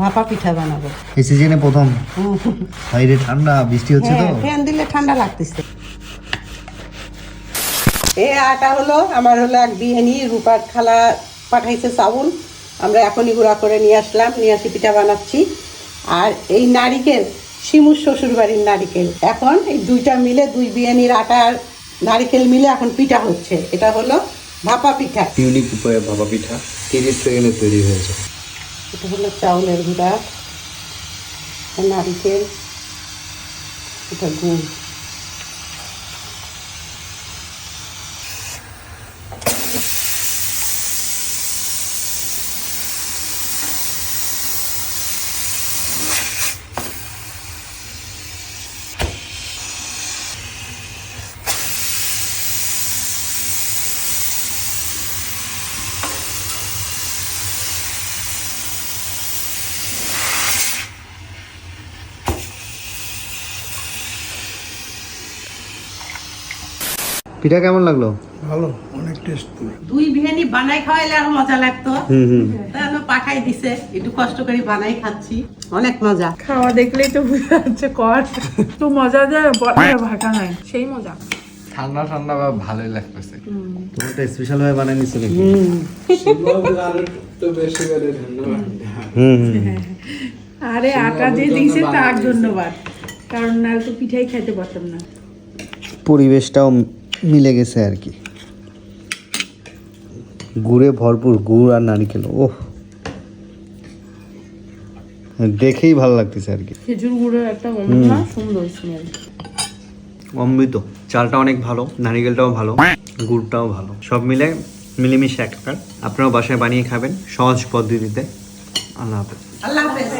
ভাপা পিঠা বানাবো। এই সিজনে প্রথম। বাইরে ঠান্ডা বৃষ্টি হচ্ছে তো। হ্যাঁ ফ্যান দিলে ঠান্ডা লাগতেছে। এই আটা হলো আমার হলো এক বিহানি রূপার খালা পাঠাইছে চাউল। আমরা এখনই গুঁড়া করে নিয়ে আসলাম নিয়ে আসি পিঠা বানাচ্ছি। আর এই নারিকেল শিমুর শ্বশুর বাড়ির নারিকেল। এখন এই দুইটা মিলে দুই বিয়ানির আটা আর নারিকেল মিলে এখন পিঠা হচ্ছে। এটা হলো ভাপা পিঠা। ইউনিক উপায়ে ভাপা পিঠা। তিরিশ সেকেন্ডে তৈরি হয়েছে এটা হলো চাউলের গুঁড়া নারিকেল এটা গুড়। পিঠা কেমন লাগল? ভালো অনেক টেস্টফুল দুই বিহানি বানাই খাওয়াইলে আর মজা লাগতো। হুম হুম। তাহলে পাঠাই দিছে একটু কষ্ট করে বানাই খাচ্ছি। অনেক মজা। খাওয়া দেখলেই তো বোঝা যাচ্ছে কর। তো মজা দেয় ভাষা নাই। সেই মজা। ঠান্ডা ঠান্ডা বা ভালোই লাগতেছে। তুমি স্পেশাল ভাবে বানিয়ে নিছো নাকি? তো বেশি করে ধন্যবাদ হুম। আরে আটা যে দিয়েছে তার ধন্যবাদ। কারণ না তো পিঠাই খাইতে পারতাম না। পরিবেশটাও মিলে গেছে আর কি। গুড়ে ভরপুর গুড় আর নারিকেল ওহ। দেখেই ভালো লাগতেছে আর কি। খেজুর গুঁড়োর একটা অন্য সুন্দর স্মেল অমৃত চালটা অনেক ভালো নারিকেলটাও ভালো গুড়টাও ভালো। সব মিলে মিলেমিশে একটা। আপনারাও বাসায় বানিয়ে খাবেন সহজ পদ্ধতিতে। আল্লাহ হাফেজ। আল্লাহ হাফেজ।